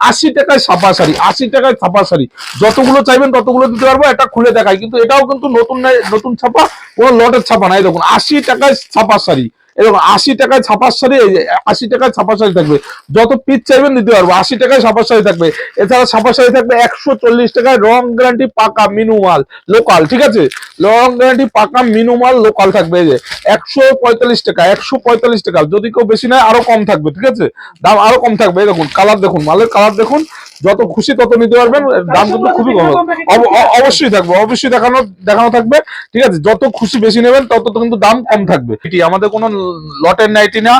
আশি টাকায় ছাপা শাড়ি, আশি টাকায় ছাপা শাড়ি। যতগুলো চাইবেন ততগুলো দিতে পারব, এটা খুলে দেখায় কিন্তু এটাও কিন্তু নতুন নতুন ছাপা, কোনো লটের ছাপা নাই। দেখুন, আশি টাকায় ছাপা শাড়ি। এরকম আশি টাকায় ছাপার শাড়ি, এই যে আশি টাকায় ছাপা শাড়ি থাকবে। যত পিস চাইবেন দিতে পারব, আশি টাকায় ছাপা শাড়ি থাকবে। এছাড়া ছাপা শাড়ি থাকবে একশো চল্লিশ টাকায়, রং গ্যারান্টি পাকা মিনুমাল লোকাল ঠিক আছে? রং গ্যারান্টি পাকা মিনুমাল লোকাল থাকবে, এই যে একশো পঁয়তাল্লিশ টাকা, একশো পঁয়তাল্লিশ টাকা। যদি কেউ বেশি নেয়, আরও কম থাকবে, ঠিক আছে? দাম আরও কম থাকবে দেখুন কালার দেখুন, মালের কালার দেখুন। যত খুশি তত নিতে পারবেন দাম কিন্তু খুবই কম। অব- অবশ্যই থাকবে অবশ্যই দেখানো দেখানো থাকবে ঠিক আছে? যত খুশি বেশি নেবেন তত তো কিন্তু দাম কম থাকবে। এটি আমাদের কোনো লটের নাইটি না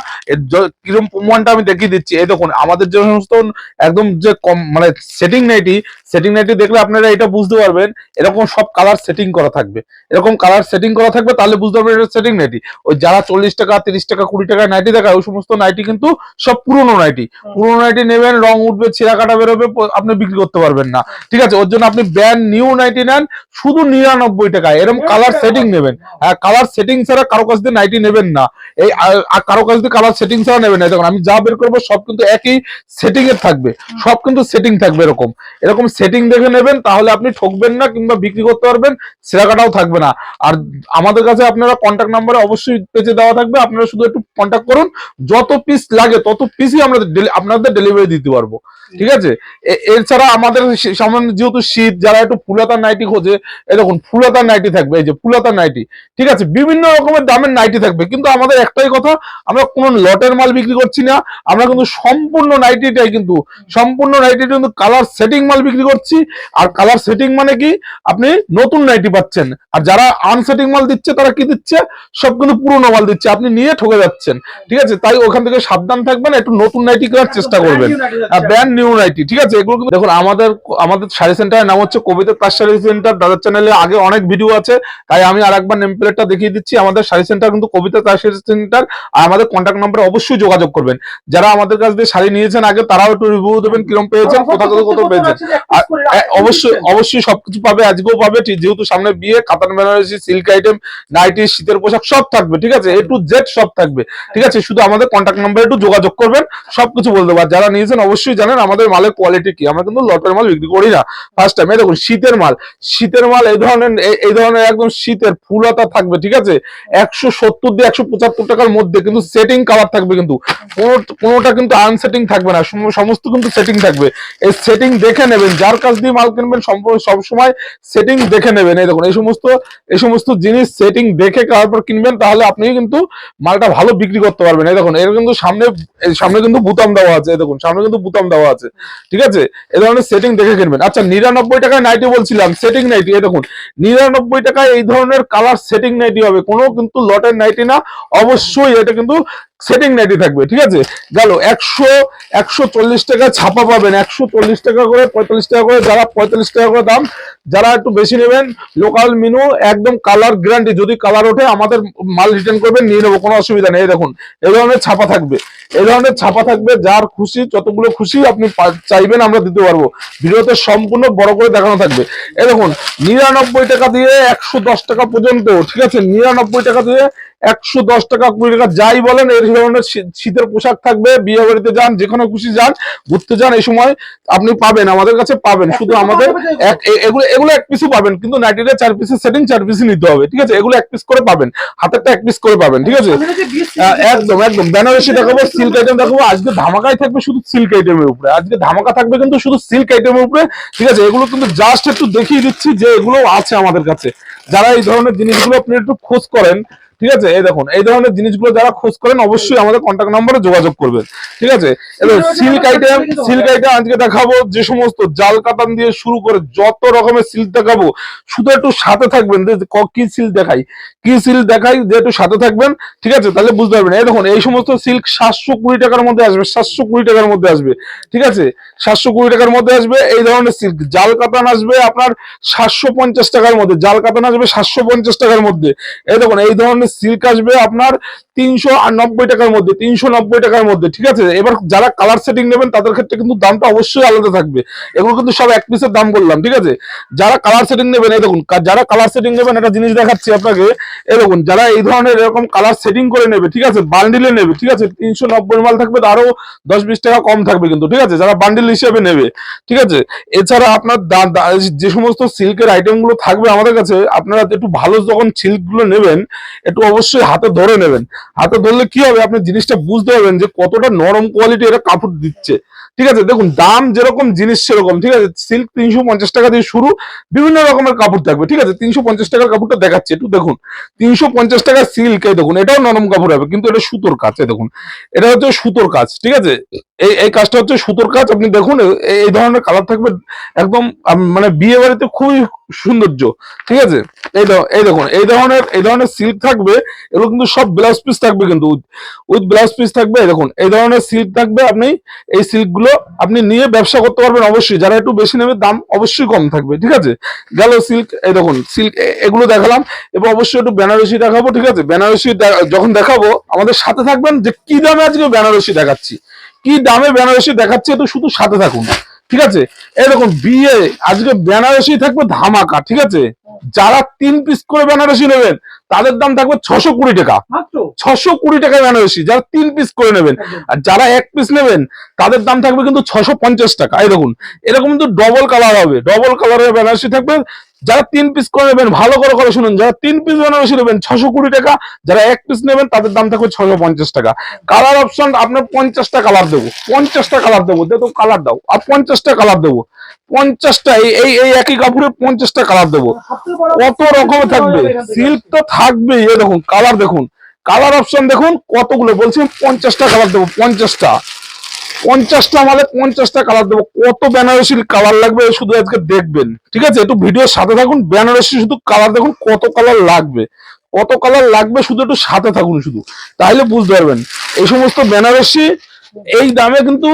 কীরকম প্রমাণটা আমি দেখিয়ে দিচ্ছি। এই দেখুন আমাদের যে সমস্ত একদম যে কম মানে সেটিং নাইটি সেটিং নাইটি দেখলে আপনারা এটা বুঝতে পারবেন এরকম সব কালার সেটিং করা থাকবে। এরকম কালার সেটিং করা থাকবে তাহলে বুঝতে পারবেন এটা সেটিং নাইটি। ওই যারা চল্লিশ টাকা তিরিশ টাকা কুড়ি টাকা নাইটি দেখায় ওই সমস্ত নাইটি কিন্তু সব পুরনো নাইটি। পুরনো নাইটি নেবেন রং উঠবে ছিঁড়া কাটা বেরোবে আপনি বিক্রি করতে পারবেন না। ঠিক আছে? ওর জন্য আপনি ব্র্যান্ড নিউ নাইটি নেন শুধু নিরানব্বই টাকায় এরকম কালার সেটিং নেবেন। হ্যাঁ কালার সেটিং ছাড়া কারও কাছ দিয়ে নাইটি নেবেন না। এই আর- কারও কাছ দিয়ে কালার সেটিং ছাড়া নেবেন না। দেখুন আমি যা বের করব সব কিন্তু একই সেটিং এর থাকবে। সব কিন্তু সেটিং থাকবে এরকম। এরকম সেটিং দেখে নেবেন তাহলে আপনি ঠকবেন না কিংবা বিক্রি করতে পারবেন ছেঁড়া কাটাও থাকবে না। আর আমাদের কাছে আপনারা কন্ট্যাক্ট নাম্বারে অবশ্যই পেজে দেওয়া থাকবে। আপনারা শুধু একটু কন্ট্যাক্ট করুন। যত পিস লাগে তত পিসই আমরা আপনাদের ডেলিভারি দিতে পারব। ঠিক আছে? এছাড়া আমাদের সে- সামনে যেহেতু শীত যারা একটু ফুলাতার নাইটি খোঁজে দেখুন ফুলাতার নাইটি থাকবে এই যে ফুলাতার নাইটি ঠিক আছে? বিভিন্ন রকমের দামের নাইটি থাকবে কিন্তু আমাদের একটাই কথা আমরা কোনো লটের মাল বিক্রি করছি না আমরা কিন্তু সম্পূর্ণ নাইটিটাই কিন্তু সম্পূর্ণ নাইটি কিন্তু কালার সেটিং মাল বিক্রি করছি আর কালার সেটিং মানে কি? আপনি নতুন নাইটি পাচ্ছেন আর যারা আনসেটিং মাল দিচ্ছে তারা কি দিচ্ছে? সব কিন্তু পুরোনো মাল দিচ্ছে আপনি নিয়ে ঠকে যাচ্ছেন ঠিক আছে? তাই ওখান থেকে সাবধান থাকবেন একটু নতুন নাইটি কেনার চেষ্টা করবেন ব্র্যান্ড নিউ নাইটি ঠিক আছে? এগুলো কিন্তু- দেখুন, আমাদের আমাদের শাড়ি সেন্টারের নাম হচ্ছে কবিতা তার শাড়ি সেন্টার। দাদার চ্যানেলে আগে অনেক ভিডিও আছে, তাই আমি আর একবার নেম প্লেটটা দেখিয়ে দিচ্ছি। আমাদের শাড়ি সেন্টার কিন্তু কবিতা তার শাড়ি সেন্টার, আর আমাদের কন্ট্যাক্ট নাম্বারে অবশ্যই যোগাযোগ করবেন। যারা আমাদের কাছ দিয়ে শাড়ি নিয়েছেন আগে, তারাও একটু রিভিউ দেবেন, কিরম পেয়েছেন, কোথা কোথাও পেয়েছেন। আর অবশ্যই অবশ্যই সবকিছু পাবে, আজকেও পাবে যেহেতু সামনে বিয়ে কাতান বেনারসি সিল্ক আইটেম নাইটি শীতের পোশাক, সব থাকবে, ঠিক আছে? এ টু জেড সব থাকবে, ঠিক আছে? শুধু আমাদের কন্ট্যাক্ট নাম্বারে একটু যোগাযোগ করবেন, সবকিছু বলতে পার যারা নিয়েছেন, অবশ্যই জানেন, আমাদের মালের কোয়ালিটি কি? আমরা কিন্তু লটের মাল বিক্রি করি না। ফার্স্ট টাইম দেখুন, শীতের মাল। শীতের মাল এই ধরনের, এই- ধরনের একদম শীতের ফুলতা থাকবে, ঠিক আছে? একশো সত্তর দিয়ে একশো পঁচাত্তর টাকার মধ্যে কিন্তু সেটিং কালার থাকবে কিন্তু। কোনোটা কিন্তু আনসেটিং থাকবে না। সমস্ত কিন্তু সেটিং থাকবে। এই সেটিং দেখে নেবেন। যার কাছ দিয়ে মাল কিনবেন সবসময় সেটিং দেখে নেবেন। এই দেখুন, এই সমস্ত এই সমস্ত জিনিস সেটিং দেখে তারপর কিনবেন, তাহলে আপনি কিন্তু মালটা ভালো বিক্রি করতে পারবেন। এই দেখুন, এর কিন্তু সামনে সামনে কিন্তু বুতাম দেওয়া আছে। দেখুন, সামনে কিন্তু বুতাম দেওয়া আছে। ঠিক আছে? এই ধরনের সেটিং দেখে কিনবেন। আচ্ছা নিরানব্বই টাকায় নাইটি বলছিলাম সেটিং নাইটি দেখুন। নিরানব্বই টাকায় এই ধরনের কালার সেটিং নাইটি হবে। কোনো কিন্তু লটের নাইটি না। অবশ্যই এটা কিন্তু সেটিং নাইটি থাকবে, ঠিক আছে? গেল, একশো একশো চল্লিশ টাকা ছাপা পাবেন, একশো চল্লিশ টাকা করে, পঁয়তাল্লিশ টাকা করে, যারা পঁয়তাল্লিশ টাকা করে দাম, যারা একটু বেশি নেবেন লোকাল মিনু একদম কালার গ্যারান্টি যদি কালার ওঠে, আমাদের মাল রিটার্ন করবেন, নিয়ে নেব, কোনো অসুবিধা নেই দেখুন, এ ধরনের ছাপা থাকবে, এ ধরনের ছাপা থাকবে, যার খুশি, যতগুলো খুশি আপনি চাইবেন, আমরা দিতে পারব, ভিডিওতে সম্পূর্ণ বড় করে দেখানো থাকবে, এ দেখুন, নিরানব্বই টাকা দিয়ে একশো দশ টাকা পর্যন্ত, ঠিক আছে, নিরানব্বই টাকা দিয়ে একশো দশ টাকা কুড়ি টাকা যাই বলেন এই ধরনের শীতের পোশাক থাকবে বিয়ে বাড়িতে যান যেখানে খুশি যান ঘুরতে যান এই সময় আপনি পাবেন আমাদের কাছে পাবেন। শুধু আমাদের এগুলো? এগুলো এক পিসও পাবেন কিন্তু নাইটিটা চার পিসের সেটিং চার পিসই নিতে হবে ঠিক আছে? এগুলো এক পিস করে পাবেন হাতেরটা এক পিস করে পাবেন ঠিক আছে? একদম একদম। বেনারসি দেখাবো সিল্ক আইটেম দেখাবো আজকে ধামাকাই থাকবে শুধু সিল্ক আইটেমের উপরে। আজকে ধামাকা থাকবে কিন্তু শুধু সিল্ক আইটেমের উপরে ঠিক আছে? এগুলো কিন্তু জাস্ট একটু দেখিয়ে দিচ্ছি যে এগুলো আছে আমাদের কাছে। যারা এই ধরনের জিনিসগুলো আপনি একটু খোঁজ করেন ঠিক আছে? এই দেখুন এই ধরনের জিনিসগুলো যারা খোঁজ করেন অবশ্যই আমাদের কন্ট্যাক্ট নম্বরে যোগাযোগ করবেন। ঠিক আছে? এবার সিল্ক আইটেম সিল্ক আইটেম আজকে দেখাবো যে সমস্ত জাল কাতান দিয়ে শুরু করে যত রকমের সিল্ক দেখাবো শুধু একটু সাথে থাকবেন। কি সিল্ক দেখাই? কি সিল্ক দেখাই? যে একটু সাথে থাকবেন ঠিক আছে? তাহলে বুঝতে পারবেন। এই দেখুন এই সমস্ত সিল্ক সাতশো কুড়ি টাকার মধ্যে আসবে সাতশো কুড়ি টাকার মধ্যে আসবে ঠিক আছে? সাতশো কুড়ি টাকার মধ্যে আসবে এই ধরনের সিল্ক জাল কাতান আসবে আপনার সাতশো পঞ্চাশ টাকার মধ্যে জাল কাতান আসবে সাতশো পঞ্চাশ টাকার মধ্যে। এই দেখুন এই ধরনের সিল্ক আসবে আপনার তিনশো নব্বই টাকার মধ্যে, তিনশো নব্বই টাকার মধ্যে, ঠিক আছে? এবার যারা কালার সেটিং নেবেন, তাদের ক্ষেত্রে কিন্তু দামটা অবশ্যই আলাদা থাকবে। এগুলো কিন্তু সব এক পিসের দাম বললাম, ঠিক আছে? যারা কালার সেটিং নেবেন, এই দেখুন যারা কালার সেটিং নেবেন, একটা জিনিস দেখাচ্ছি আপনাকে দেখুন, যারা এই ধরনের এরকম কালার সেটিং করে নেবে, ঠিক আছে বান্ডিলে নেবে, ঠিক আছে, তিনশো নব্বই মাল থাকবে আরও দশ বিশ টাকা কম থাকবে কিন্তু, ঠিক আছে? যারা বান্ডিল হিসেবে নেবে, ঠিক আছে? এছাড়া আপনার যে সমস্ত সিল্কের আইটেমগুলো থাকবে আমাদের কাছে, আপনারা একটু ভালো যখন সিল্কগুলো নেবেন, একটু অবশ্যই হাতে ধরে নেবেন। হাতে ধরলে কি হবে? আপনি জিনিসটা বুঝতে পারবেন যে কতটা নরম কোয়ালিটি এরা কাপড় দিচ্ছে। ঠিক আছে? দেখুন, দাম যেরকম, জিনিস সেরকম, ঠিক আছে? সিল্ক তিনশো পঞ্চাশ টাকা দিয়ে শুরু, বিভিন্ন রকমের কাপড় থাকবে, ঠিক আছে? তিনশো পঞ্চাশ টাকার কাপড়টা দেখাচ্ছে একটু, দেখুন। তিনশো পঞ্চাশ টাকার সিল্ক এই দেখুন, এটাও নরম কাপড় হবে, কিন্তু এটা সুতোর কাজ, এই দেখুন। এটা হচ্ছে সুতোর কাজ, ঠিক আছে? এই এই কাজটা হচ্ছে সুতোর কাজ, আপনি দেখুন এই- ধরনের কালার থাকবে একদম মানে বিয়ে বাড়িতে খুবই সৌন্দর্য, ঠিক আছে? এই এই দেখুন, এই ধরনের এই ধরনের সিল্ক থাকবে, এগুলো কিন্তু সব ব্লাউজ পিস থাকবে কিন্তু উইথ ব্লাউজ পিস থাকবে দেখুন, এই ধরনের সিল্ক থাকবে আপনি, এই সিল্ক গুলো আপনি নিয়ে ব্যবসা করতে পারবেন অবশ্যই। যারা একটু বেশি নেবে, দাম অবশ্যই কম থাকবে, ঠিক আছে? গেল সিল্ক, এই দেখুন, সিল্ক এগুলো দেখালাম। এবং অবশ্যই একটু বেনারসি দেখাবো, ঠিক আছে? বেনারসি যখন দেখাবো, আমাদের সাথে থাকবেন যে কি দামে আজকে বেনারসি দেখাচ্ছি। কি দামে বেনারসি দেখাচ্ছি একটু শুধু সাথে থাকুন, ঠিক আছে? এই দেখুন, বিয়ে, আজকে বেনারসি থাকবে ধামাকা, ঠিক আছে? যারা তিন পিস করে বেনারসি নেবেন তাদের দাম থাকবে ছশো কুড়ি টাকা। ছশো কুড়ি টাকা বেনারসি যারা তিন পিস করে নেবেন আর যারা এক পিস নেবেন তাদের দাম থাকবে কিন্তু ছশো পঞ্চাশ টাকা। এই দেখুন এরকম কিন্তু ডবল কালার হবে। ডবল কালারের বেনারসি থাকবে। যারা তিন পিস করে নেবেন ভালো করে করে শুনুন যারা তিন পিস বেনারসি নেবেন ছশো কুড়ি টাকা যারা এক পিস নেবেন তাদের দাম থাকবে ছশো পঞ্চাশ টাকা। কালার অপশন আপনার পঞ্চাশটা কালার দেবো। পঞ্চাশটা কালার দেবো। দেখো কালার দাও। আর পঞ্চাশটা কালার দেবো। পঞ্চাশটা এই এই এই একই কাপড়ে পঞ্চাশটা কালার দেবো। কত রকমের থাকবে? সিল্ক তো থাকবেই এই দেখুন কালার দেখুন। কালার অপশন দেখুন, কতগুলো? বলছি পঞ্চাশটা কালার দেবো, পঞ্চাশটা। পঞ্চাশটা মালে পঞ্চাশটা কালার দেবো। কত বেনারসির কালার লাগবে শুধু আজকে দেখবেন। ঠিক আছে? একটু ভিডিওর সাথে থাকুন, বেনারসি শুধু কালার দেখুন, কত কালার লাগবে। কত কালার লাগবে শুধু একটু সাথে থাকুন শুধু। তাহলে বুঝতে পারবেন, এই সমস্ত বেনারসি এই দামে কিন্তু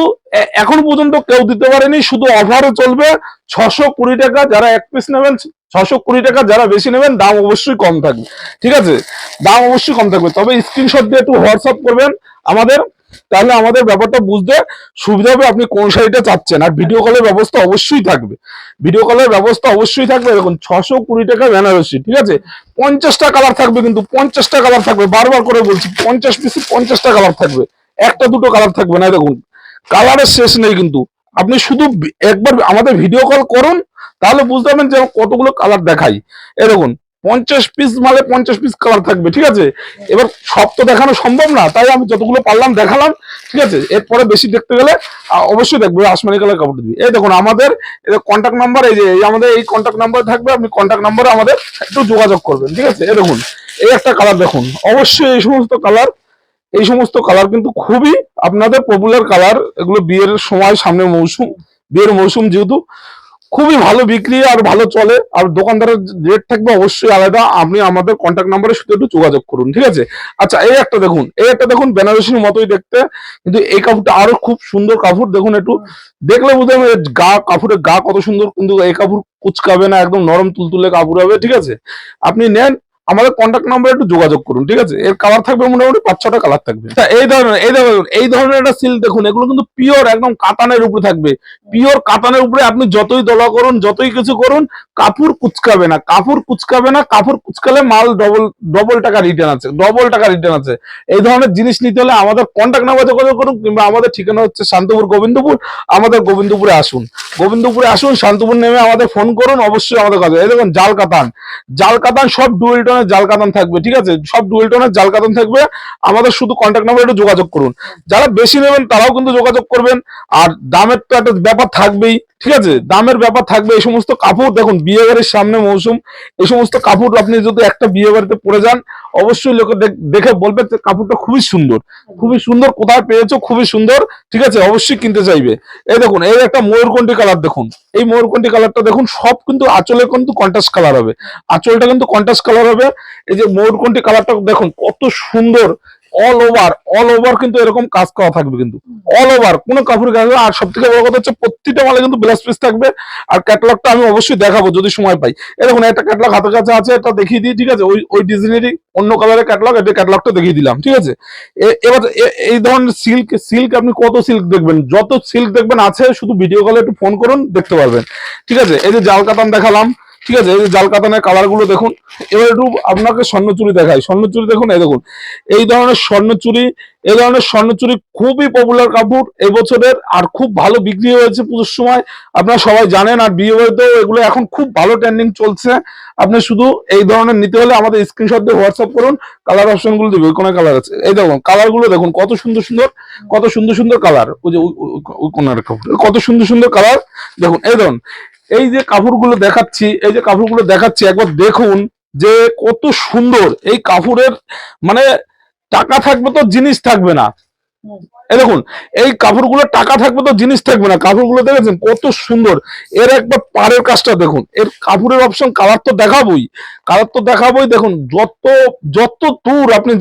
এখন পর্যন্ত কেউ দিতে পারেনি, শুধু অফারে চলবে। ছশো কুড়ি টাকা যারা এক পিস নেবেন ছশো কুড়ি টাকা যারা বেশি নেবেন, দাম অবশ্যই কম থাকবে। ঠিক আছে? দাম অবশ্যই কম থাকবে। তবে স্ক্রিনশট দিয়ে একটু হোয়াটসঅ্যাপ করবেন আমাদের, তাহলে আমাদের ব্যাপারটা বুঝতে সুবিধা হবে আপনি কোন শাড়িটা চাচ্ছেন। আর ভিডিও কলের ব্যবস্থা অবশ্যই থাকবে। ভিডিও কলের ব্যবস্থা অবশ্যই থাকবে। দেখুন ছশো কুড়ি টাকা বেনারসি, ঠিক আছে? পঞ্চাশটা কালার থাকবে কিন্তু পঞ্চাশটা কালার থাকবে। বারবার করে বলছি, পঞ্চাশ পিসে পঞ্চাশটা কালার থাকবে। একটা দুটো কালার থাকবে না, দেখুন। কালারের শেষ নেই কিন্তু। আপনি শুধু একবার আমাদের ভিডিও কল করুন তাহলে বুঝতে পারবেন যে কতগুলো কালার দেখাই। দেখুন, পঞ্চাশ পিস মালে পঞ্চাশ পিস কালার থাকবে, ঠিক আছে? এবার সব তো দেখানো সম্ভব না, তাই আমি যতগুলো পারলাম দেখালাম, ঠিক আছে? এরপরে বেশি দেখতে গেলে অবশ্যই দেখবে, আসমানি কালার কাপড় দিবি। এই দেখুন, আমাদের কন্ট্যাক্ট নাম্বার এই যে আমাদের এই কন্ট্যাক্ট নাম্বার থাকবে, আপনি কন্ট্যাক্ট নাম্বারে আমাদের একটু যোগাযোগ করবেন, ঠিক আছে? এই দেখুন, এই একটা কালার দেখুন। অবশ্যই এই সমস্ত কালার এই সমস্ত কালার কিন্তু খুবই আপনাদের পপুলার কালার এগুলো বিয়ের সময়, সামনে মৌসুম, বিয়ের মৌসুম যেহেতু খুবই ভালো বিক্রি আর ভালো চলে। আর দোকানদারের রেট থাকবে অবশ্যই আলাদা। আপনি আমাদের কন্ট্যাক্ট নাম্বারে শুধু একটু যোগাযোগ করুন, ঠিক আছে? আচ্ছা এই একটা দেখুন, এই একটা দেখুন বেনারসির মতোই দেখতে। কিন্তু এই কাপড়টা আরও খুব সুন্দর কাপড়, দেখুন একটু। দেখলে বুঝতে হবে গা, কাপড়ের গা কত সুন্দর, কিন্তু এই কাপড় কুচকাবে না, একদম নরম তুলতুলে কাপড় হবে, ঠিক আছে? আপনি নেন আমাদের কন্ট্যাক্ট নাম্বারে একটু যোগাযোগ করুন, ঠিক আছে? এর কালার থাকবে মোটামুটি পাঁচ ছটা কালার থাকবে। এই ধরনের, এই দেখুন এই ধরনের একটা সিল দেখুন, এগুলো কিন্তু পিওর একদম কাতানের উপরে থাকবে। পিওর কাতানের উপরে আপনি যতই দলা করুন, যতই কিছু করুন, কাপড় কুচকাবে না, কাপড় কুচকাবে না, কাপড় কুচকালে মাল ডবল ডবল টাকা রিটার্ন আছে ডবল টাকা রিটার্ন আছে। এই ধরনের জিনিস নিতে হলে আমাদের কন্ট্যাক্ট নাম্বার যোগাযোগ করুন, কিংবা আমাদের ঠিকানা হচ্ছে শান্তপুর গোবিন্দপুর, আমাদের গোবিন্দপুরে আসুন। গোবিন্দপুরে আসুন, শান্তপুর নেমে আমাদের ফোন করুন, অবশ্যই আমাদের কাছে। এই দেখুন জাল কাতান জাল কাতান সব ডুয়েল টোনের জাল কাতান থাকবে, ঠিক আছে? সব ডুয়েল টোনের জাল কাতান থাকবে। আমাদের শুধু কন্ট্যাক্ট নাম্বার একটু যোগাযোগ করুন। যারা বেশি নেবেন তারাও কিন্তু যোগাযোগ করবেন। আর দামের তো একটা ব্যাপার থাকবেই। ঠিক আছে? দামের ব্যাপার থাকবে, এই সমস্ত কাপড় দেখুন বিয়ে বাড়ির সামনে মৌসুম, এই সমস্ত কাপড় আপনি যদি একটা বিয়ে বাড়িতে পরে যান, অবশ্যই লোকে দেখ- বলবে যে কাপড়টা খুবই সুন্দর। খুবই সুন্দর, কোথায় পেয়েছ? খুবই সুন্দর, ঠিক আছে? অবশ্যই কিনতে চাইবে। এই দেখুন, এই একটা ময়ূরকণ্ঠী কালার দেখুন। এই ময়ূরকণ্ঠী কালারটা দেখুন, সব কিন্তু আঁচলে কিন্তু কন্ট্রাস্ট কালার হবে। আঁচলটা কিন্তু কন্ট্রাস্ট কালার হবে। এই যে ময়ূরকণ্ঠী কালারটা দেখুন, কত সুন্দর অল ওভার অল ওভার কিন্তু এরকম কাজ করা থাকবে কিন্তু। অল ওভার কোনো কাপড় কাজ আর সব থেকে বড় কথা হচ্ছে প্রত্যেকটা মালে কিন্তু ব্লাউজ পিস থাকবে। আর ক্যাটালগটা আমি অবশ্যই দেখাবো যদি সময় পাই। দেখুন, একটা ক্যাটালগ হাতের কাছে আছে, এটা দেখিয়ে দিই, ঠিক আছে? ওই ওই ডিজাইনেরই অন্য কালারের ক্যাটালগ এটা ক্যাটালগটা দেখিয়ে দিলাম, ঠিক আছে? এবার এই ধরনের সিল্ক সিল্ক আপনি কত সিল্ক দেখবেন? যত সিল্ক দেখবেন আছে, শুধু ভিডিও কলে একটু ফোন করুন, দেখতে পারবেন। ঠিক আছে? এই যে জাল কাতান দেখালাম ঠিক আছে এই যে জাল কাতানের কালারগুলো দেখুন এবার একটু আপনাকে স্বর্ণচুরি দেখাই স্বর্ণচুরি দেখুন এই দেখুন এই ধরনের স্বর্ণচুরি এই ধরনের স্বর্ণচুরি খুবই পপুলার কাপড় এবছরের আর খুব ভালো বিক্রি হয়েছে পুজোর সময় আপনারা সবাই জানেন আর বিয়ে বাড়িতেও এগুলো এখন খুব ভালো ট্রেন্ডিং চলছে আপনি শুধু এই ধরনের নিতে হলে আমাদের স্ক্রিনশট দিয়ে হোয়াটসঅ্যাপ করুন কালার অপশনগুলো দিবে কোন কালার আছে এই দেখুন কালারগুলো দেখুন কত সুন্দর সুন্দর কত সুন্দর সুন্দর কালার ওই যে কোনার কাপড় কত সুন্দর সুন্দর কালার দেখুন এই দেখুন এই যে কাপড়গুলো দেখাচ্ছি, এই যে কাপড়গুলো দেখাচ্ছি, একবার দেখুন যে কত সুন্দর। এই কাপড়ের মানে টাকা থাকবে তো জিনিস থাকবে না। এই দেখুন, এই কাপড়গুলো টাকা থাকবে তো জিনিস থাকবে না। কাপড়গুলো দেখেছেন কত সুন্দর। এর একবার পাড়ের কাজটা দেখুন। এর কাপড়ের অপশন কালার তো দেখাবই। কালার তো দেখাবই, দেখুন, যত যত দূর আপনি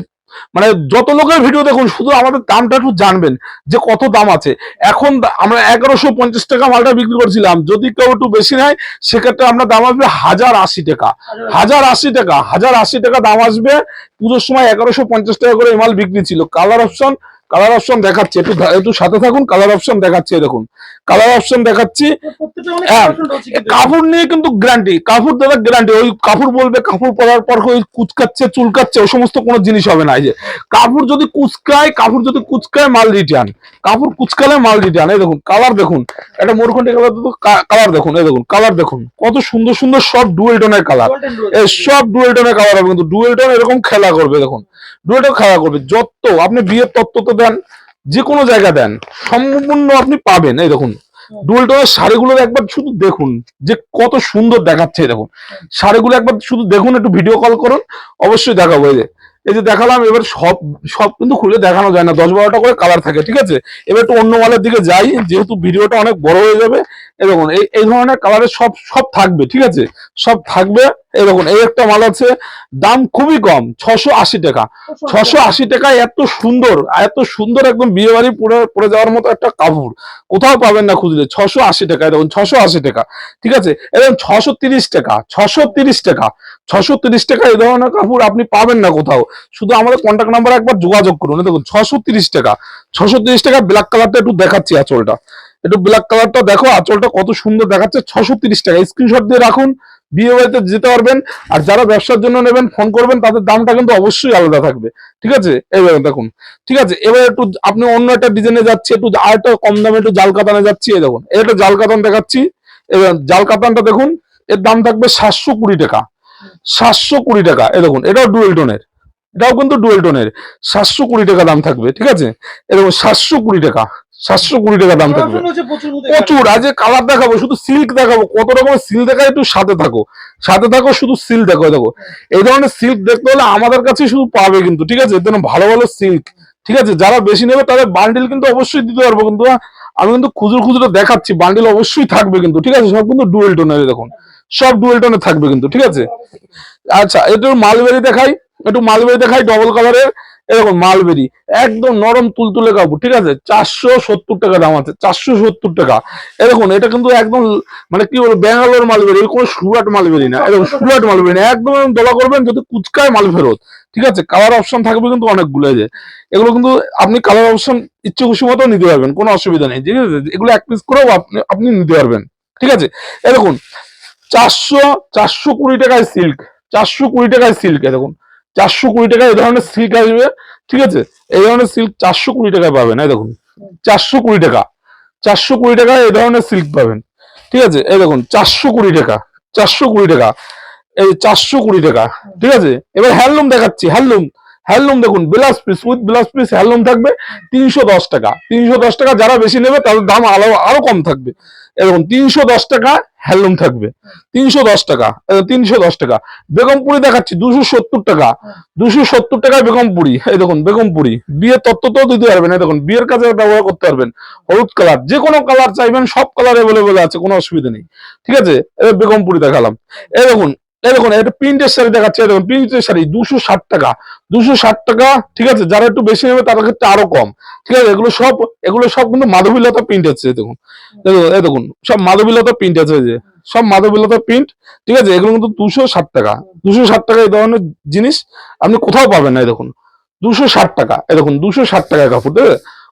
মানে যত লোকের ভিডিও দেখুন, শুধু আমাদের দামটা একটু জানবেন, যে কত দাম আছে। এখন আমরা এগারোশো পঞ্চাশ টাকা মালটা বিক্রি করছিলাম, যদি কেউ একটু বেশি নেয়, সেক্ষেত্রে আমরা দাম আসবে হাজার আশি টাকা। হাজার আশি টাকা, হাজার আশি টাকা দাম আসবে। পুজোর সময় এগারোশো পঞ্চাশ টাকা করে মাল বিক্রি ছিল। কালার অপশন কালার অপশন দেখাচ্ছে একটু একটু সাথে থাকুন কালার অপশন দেখাচ্ছে এই দেখুন। কালার অপশন দেখাচ্ছি। কাপড় নিয়ে কিন্তু গ্যারান্টি কাপড় দাদা গ্যারান্টি ওই কাপড় বলবে কাপড় পরার পর ওই কুচকাচ্ছে চুলকাচ্ছে ওই সমস্ত কোনো জিনিস হবে না এই যে। কাপড় যদি কুচকায় কাপড় যদি কুচকায় মাল রিটার্ন কাপড় কুচকালে মাল রিটার্ন এই দেখুন কালার দেখুন। একটা মোরখন্ডি কালার কালার দেখুন এই দেখুন কালার দেখুন। কত সুন্দর সুন্দর সব ডুয়েল টোনের কালার এই সব ডুয়েল টোনের কালার হবে কিন্তু। ডুয়েল টোন এরকম খেলা করবে দেখুন। ডুয়েল খাওয়া করবে, যত আপনি বিয়ের তত্ত্ব তো দেন যে কোনো জায়গা দেন, সম্পূর্ণ আপনি পাবেন। এই দেখুন ডুয়েলটনের শাড়িগুলো একবার শুধু দেখুন, যে কত সুন্দর দেখাচ্ছে দেখুন। শাড়িগুলো একবার শুধু দেখুন, একটু ভিডিও কল করুন, অবশ্যই দেখাবো, এই যে। এই যে দেখালাম, এবার সব সব কিন্তু খুলে দেখানো যায় না। দশ বারোটা করে কালার থাকে, ঠিক আছে? এবার একটু অন্য মালের দিকে যাই, যেহেতু ভিডিওটা অনেক বড় হয়ে যাবে এরকম এই এই ধরনের কালারের সব সব থাকবে, ঠিক আছে? সব থাকবে এরকম এই একটা মাল আছে, দাম খুবই কম, ছশো আশি টাকা। ছশো আশি টাকা এত সুন্দর এত সুন্দর একদম বিয়ে বাড়ি পরে পরে যাওয়ার মতো একটা কাপড়, কোথাও পাবেন না খুঁজলে, ছশো আশি টাকা এরকম ছশো আশি টাকা, ঠিক আছে? এরকম ছশো তিরিশ টাকা, ছশো তিরিশ টাকা, ছশো তিরিশ টাকা এই ধরনের কাপড় আপনি পাবেন না কোথাও। শুধু আমাদের কন্ট্যাক্ট নাম্বার একবার যোগাযোগ করুন। দেখুন, ছশো তিরিশ টাকা। ছশো তিরিশ টাকা ব্ল্যাক কালারটা একটু দেখাচ্ছি আঁচলটা। একটু ব্ল্যাক কালারটা দেখো, আঁচলটা কত সুন্দর দেখাচ্ছে, ছশো তিরিশ টাকা। স্ক্রিনশট দিয়ে রাখুন বিয়ে বাড়িতে যেতে পারবেন। আর যারা ব্যবসার জন্য নেবেন ফোন করবেন, তাদের দামটা কিন্তু অবশ্যই আলাদা থাকবে। ঠিক আছে? এবার দেখুন। ঠিক আছে? এবার একটু আপনি অন্য একটা ডিজাইনে যাচ্ছি, একটু আর একটা কম দামে একটু জাল কাতানে যাচ্ছি, এই দেখুন। এটা জাল কাতান দেখাচ্ছি। এবার জাল কাতানটা দেখুন, এর দাম থাকবে সাতশো কুড়ি টাকা। সাতশো কুড়ি টাকা এ দেখুন। এটাও ডুয়েল টোনের এটাও কিন্তু ডুয়েল টোনের সাতশো কুড়ি টাকা দাম থাকবে ঠিক আছে? এরকম সাতশো কুড়ি টাকা সাতশো কুড়ি টাকা দাম থাকবে। প্রচুর দেখে। আজ কালার দেখাবো শুধু সিল্ক দেখাবো কত রকমের সিল্ক দেখায় একটু সাথে থাকো। সাথে থাকো শুধু সিল্ক দেখো দেখো। এই ধরনের সিল্ক দেখতে হলে আমাদের কাছে শুধু পাবে কিন্তু ঠিক আছে? এর ভালো ভালো সিল্ক ঠিক আছে? যারা বেশি নেবে তাদের বান্ডিল কিন্তু অবশ্যই দিতে পারব কিন্তু আহ, আমি কিন্তু খুচরো খুচরো দেখাচ্ছি বান্ডিল অবশ্যই থাকবে কিন্তু ঠিক আছে? সব কিন্তু ডুয়েল টোনের দেখুন। সব ডুয়েল টোনে থাকবে কিন্তু ঠিক আছে? আচ্ছা একটু মালবেরি দেখাই। একটু মালবেরি দেখাই ডবল কালারের এরকম মালবেরি। একদম নরম তুলতুলে কাপড়, ঠিক আছে? চারশো সত্তর টাকা দাম আছে, চারশো সত্তর টাকা। এরকম, এটা কিন্তু একদম মানে কি বলব, ব্যাঙ্গালোর মালবেরি এর কোনো সুরাট মালবেরি না। এরকম সুরাট মালবেরি না। একদম এরকম দলা করবেন যদি কুচকায় মাল ফেরত, ঠিক আছে? কালার অপশন থাকবে কিন্তু অনেকগুলো যে। এগুলো কিন্তু আপনি কালার অপশন ইচ্ছে খুশি মতো নিতে পারবেন, কোনো অসুবিধা নেই, ঠিক আছে? এগুলো এক পিস করেও আপনি আপনি নিতে পারবেন, ঠিক আছে? এ দেখুন চারশো চারশো কুড়ি টাকায় সিল্ক চারশো কুড়ি টাকায় সিল্ক দেখুন। চারশো কুড়ি টাকায় এই ধরনের সিল্ক আসবে, ঠিক আছে? এই ধরনের সিল্ক চারশো কুড়ি টাকায় পাবেন, এই দেখুন। চারশো কুড়ি টাকা, চারশো কুড়ি টাকায় এই ধরনের সিল্ক পাবেন, ঠিক আছে? এই দেখুন, চারশো কুড়ি টাকা, চারশো কুড়ি টাকা, এই চারশো কুড়ি টাকা, ঠিক আছে? এবার হ্যান্ডলুম দেখাচ্ছি, হ্যান্ডলুম। হ্যান্ডলুম দেখুন blouse piece with blouse piece handloom থাকবে তিনশো দশ টাকা। তিনশো দশ টাকা যারা বেশি নেবে, তাদের দাম আরও আরও কম থাকবে। এরকম তিনশো দশ টাকা হ্যান্ডলুম থাকবে। তিনশো দশ টাকা তিনশো দশ টাকা। বেগমপুরি দেখাচ্ছি, দুশো সত্তর টাকা। দুশো সত্তর টাকায় বেগমপুরি এই দেখুন বেগমপুরি বিয়ের তত্ত্ব তো দিতে পারবেন, এই দেখুন, বিয়ের কাজে ব্যবহার করতে পারবেন। হলুদ কালার, যে কোনো কালার চাইবেন, সব কালার অ্যাভেলেবেল আছে, কোনো অসুবিধা নেই। ঠিক আছে, এবার বেগমপুরি দেখালাম। এই দেখুন দেখুন এটা প্রিন্টের শাড়ি দেখাচ্ছে দেখুন প্রিন্টের শাড়ি দুশো ষাট টাকা। দুশো ষাট টাকা ঠিক আছে? যারা একটু বেশি নেবে তাদের ক্ষেত্রে আরও কম। ঠিক আছে? এগুলো সব এগুলো সব কিন্তু মাধবীলতা প্রিন্ট আছে দেখুন। এই দেখুন, সব মাধবীলতা প্রিন্ট আছে যে সব মাধবীলতা প্রিন্ট ঠিক আছে? এগুলো কিন্তু দুশো ষাট টাকা। দুশো ষাট টাকা এই ধরনের জিনিস আপনি কোথাও পাবেন না দেখুন। দুশো ষাট টাকা এই দেখুন দুশো ষাট টাকা কাপড়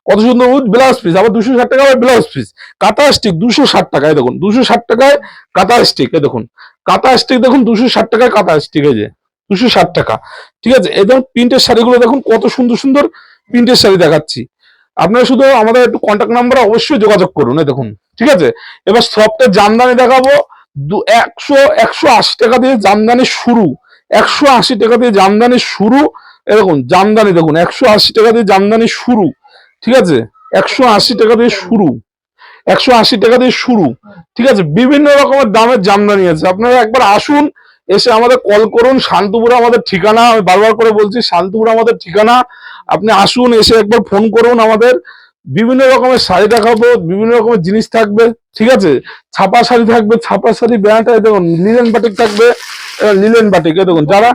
কত সুন্দর উইথ ব্লাউজ পিস আবার দুশো ষাট টাকা ব্লাউজ পিস কাতা স্টিক দুশো ষাট টাকায় দেখুন, দুশো ষাট টাকায় কাঁথা স্টিক এই দেখুন। কাঁথা স্টিক দেখুন, দুশো ষাট টাকায় কাতা স্টিক এই যে, দুশো ষাট টাকা। ঠিক আছে? এবং প্রিন্টের শাড়িগুলো দেখুন, কত সুন্দর সুন্দর প্রিন্টের শাড়ি দেখাচ্ছি। আপনারা শুধু আমাদের একটু কন্ট্যাক্ট নাম্বারে অবশ্যই যোগাযোগ করুন দেখুন। ঠিক আছে? এবার সবটা জামদানি দেখাবো। একশো একশো আশি টাকা দিয়ে জামদানি শুরু। একশো আশি টাকা দিয়ে জামদানি শুরু। এরকম জামদানি দেখুন, একশো আশি টাকা দিয়ে জামদানি শুরু। ঠিক আছে? একশো আশি টাকা দিয়ে শুরু। একশো আশি টাকা দিয়ে শুরু। ঠিক আছে? বিভিন্ন রকমের দামের জামদানি আছে। আপনারা একবার আসুন এসে আমাদের কল করুন। শান্তিপুর আমাদের ঠিকানা আমি বারবার করে বলছি শান্তিপুর আমাদের ঠিকানা। আপনি আসুন এসে একবার ফোন করুন আমাদের। বিভিন্ন রকমের শাড়ি দেখাবো বিভিন্ন রকমের জিনিস থাকবে। ঠিক আছে? ছাপা শাড়ি থাকবে ছাপা শাড়ি ব্যান্ড দেখুন লিলেন বাটিক থাকবে লিলেন বাটিক দেখুন যারা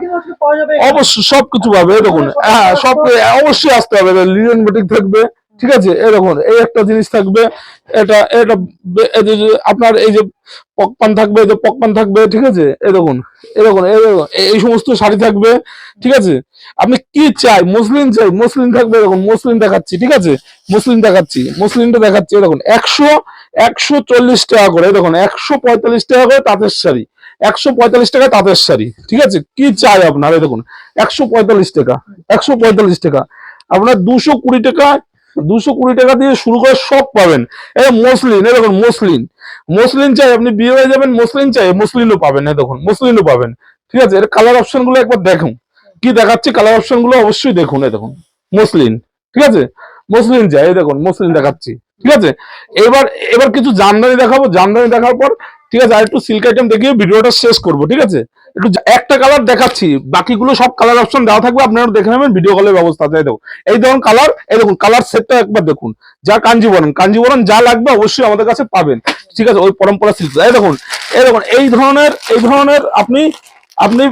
অবশ্যই সবকিছু পাবে দেখুন হ্যাঁ সব অবশ্যই আসতে হবে লিলেন বাটিক থাকবে। ঠিক আছে? এরকম এই একটা জিনিস থাকবে, এটা এটা আপনার এই যে পকপান থাকবে যে পকপান থাকবে, ঠিক আছে? এই দেখুন, এই সমস্ত শাড়ি থাকবে, ঠিক আছে? আপনি কি চাই? মুসলিম চাই? মুসলিম থাকবে দেখুন, মুসলিম দেখাচ্ছি, ঠিক আছে? মুসলিম দেখাচ্ছি, মুসলিমটা দেখাচ্ছি দেখুন, একশো একশো চল্লিশ টাকা করে দেখুন, একশো পঁয়তাল্লিশ টাকা করে তাঁতের শাড়ি, একশো পঁয়তাল্লিশ টাকা তাঁতের শাড়ি, ঠিক আছে? কি চাই আপনার দেখুন, একশো পঁয়তাল্লিশ টাকা, একশো পঁয়তাল্লিশ টাকা, আপনার দুশো কুড়ি টাকা দুশো কুড়ি টাকা দিয়ে শুরু করে সব পাবেন। এই মসলিন, এই দেখুন মসলিন। মসলিন চাই, আপনি বিয়ে হয়ে যাবেন, মসলিন চাই মসলিনও পাবেন, এই দেখুন, মসলিনও পাবেন। ঠিক আছে, এর কালার অপশনগুলো একবার দেখুন। কি দেখাচ্ছি কালার অপশনগুলো অবশ্যই দেখুন, এই দেখুন, মসলিন। ঠিক আছে? মসলিন চাই, এই দেখুন, মসলিন দেখাচ্ছি। ঠিক আছে? এবার এবার কিছু জামদানি দেখাবো। জামদানি দেখার পর ঠিক আছে, আর একটু সিল্ক আইটেম দেখিয়ে ভিডিওটা শেষ করব, ঠিক আছে? একটু একটা কালার দেখাচ্ছি, বাকিগুলো সব কালার অপশন দেওয়া থাকবে, আপনারা দেখে নেবেন ভিডিও কলের ব্যবস্থা এই দেখুন। এই ধরুন কালার এই দেখুন কালার সেটটা একবার দেখুন। যা কাঞ্জিবরণ কাঞ্জিবরণ যা লাগবে অবশ্যই আমাদের কাছে পাবেন, ঠিক আছে? ওই পরম্পরা সিল্ক এই দেখুন এই দেখুন, এই ধরনের এই ধরনের আপনি আপনি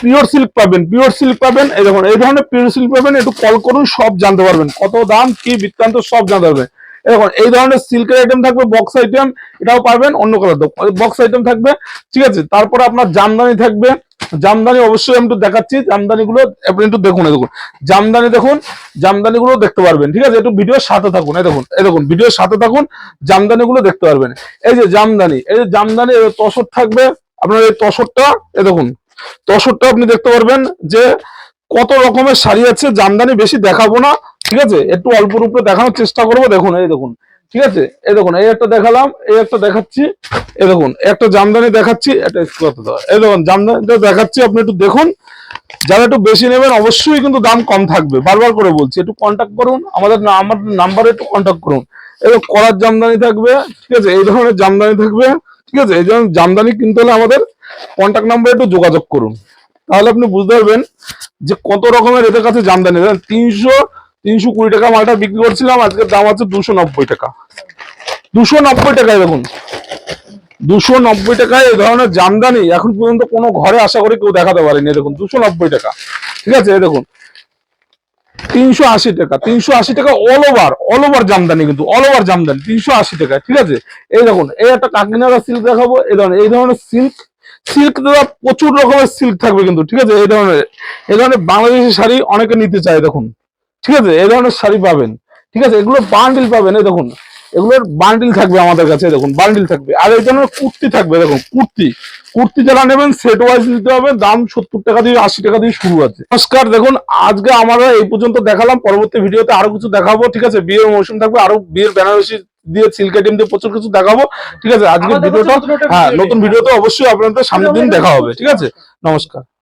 পিওর সিল্ক পাবেন পিওর সিল্ক পাবেন, এই দেখুন, এই ধরনের পিওর সিল্ক পাবেন, একটু কল করুন, সব জানতে পারবেন। কত দাম, কি বৃত্তান্ত, সব জানতে পারবেন। দেখুন এই ধরনের সিল্কের আইটেম থাকবে বক্স আইটেম এটাও পাবেন অন্য কালার বক্স আইটেম থাকবে, ঠিক আছে? তারপরে আপনার জামদানি থাকবে। জামদানি অবশ্যই আমি একটু দেখাচ্ছি জামদানি গুলো আপনি একটু দেখুন দেখুন। জামদানি দেখুন জামদানি গুলো দেখতে পারবেন, ঠিক আছে? একটু ভিডিওর সাথে থাকুন, এই দেখুন এই দেখুন ভিডিওর সাথে থাকুন জামদানি গুলো দেখতে পারবেন। এই যে জামদানি, এই যে জামদানি তসর থাকবে, আপনার এই তসরটা, এই দেখুন তসরটা আপনি দেখতে পারবেন যে কত রকমের শাড়ি আছে, জামদানি বেশি দেখাবো না। ঠিক আছে? একটু অল্প রূপে দেখানোর চেষ্টা করব, দেখুন, এই দেখুন। ঠিক আছে? এই দেখুন, এই একটা দেখালাম, এই একটা দেখাচ্ছি, এই দেখুন, একটা জামদানি দেখাচ্ছি, একটু এই দেখুন, জামদানিটা দেখাচ্ছি, আপনি একটু দেখুন। যারা একটু বেশি নেবেন, অবশ্যই কিন্তু দাম কম থাকবে। বারবার করে বলছি, একটু কন্ট্যাক্ট করুন, আমাদের আমার নাম্বারে একটু কন্ট্যাক্ট করুন। এবং করার জামদানি থাকবে, ঠিক আছে? এই ধরনের জামদানি থাকবে, ঠিক আছে? এই ধরনের জামদানি কিনতে হলে আমাদের কন্ট্যাক্ট নাম্বারে একটু যোগাযোগ করুন। তাহলে আপনি বুঝতে পারবেন যে কত রকমের এদের কাছে জামদানি। তিনশো তিনশো কুড়ি টাকা মালটা বিক্রি করছিলাম, আজকের দাম আছে দুশো নব্বই টাকা। দুশো নব্বই টাকায় দেখুন, দুশো নব্বই টাকায় এই ধরনের জামদানি এখন পর্যন্ত কোনো ঘরে আশা করে কেউ দেখাতে পারেনি, দেখুন, দুশো নব্বই টাকা। ঠিক আছে দেখুন, তিনশো আশি টাকা, তিনশো আশি টাকা all over all over Jamdani কিন্তু অল ওভার জামদানি, তিনশো আশি টাকা ঠিক আছে? এই দেখুন, এই একটা কাকিনাড়া সিল্ক দেখাবো, এই ধরনের এই ধরনের সিল্ক সিল্ক দাদা প্রচুর রকমের সিল্ক থাকবে কিন্তু, ঠিক আছে? এই ধরনের এই ধরনের বাংলাদেশি শাড়ি অনেকে নিতে চায়, দেখুন। ঠিক আছে এই ধরনের শাড়ি পাবেন। ঠিক আছে এগুলো বান্ডিল পাবেন এই দেখুন। এগুলোর বান্ডিল থাকবে আমাদের কাছে দেখুন বান্ডিল থাকবে। আর এই ধরনের কুর্তি থাকবে দেখুন কুর্তি। কুর্তি যারা নেবেন সেট ওয়াইজ নিতে হবে দাম সত্তর টাকা দিয়ে আশি টাকা দিয়ে শুরু আছে। নমস্কার দেখুন আজকে আমরা এই পর্যন্ত দেখালাম পরবর্তী ভিডিওতে আরও কিছু দেখাবো ঠিক আছে? বিয়ের মৌসুম থাকবে আরও বিয়ের বেনারসি দিয়ে সিল্ক আইটেম দিয়ে প্রচুর কিছু দেখাবো ঠিক আছে? আজকে ভিডিওটা হ্যাঁ নতুন ভিডিওতে অবশ্যই আপনাদের সামনের দিন দেখা হবে ঠিক আছে? নমস্কার।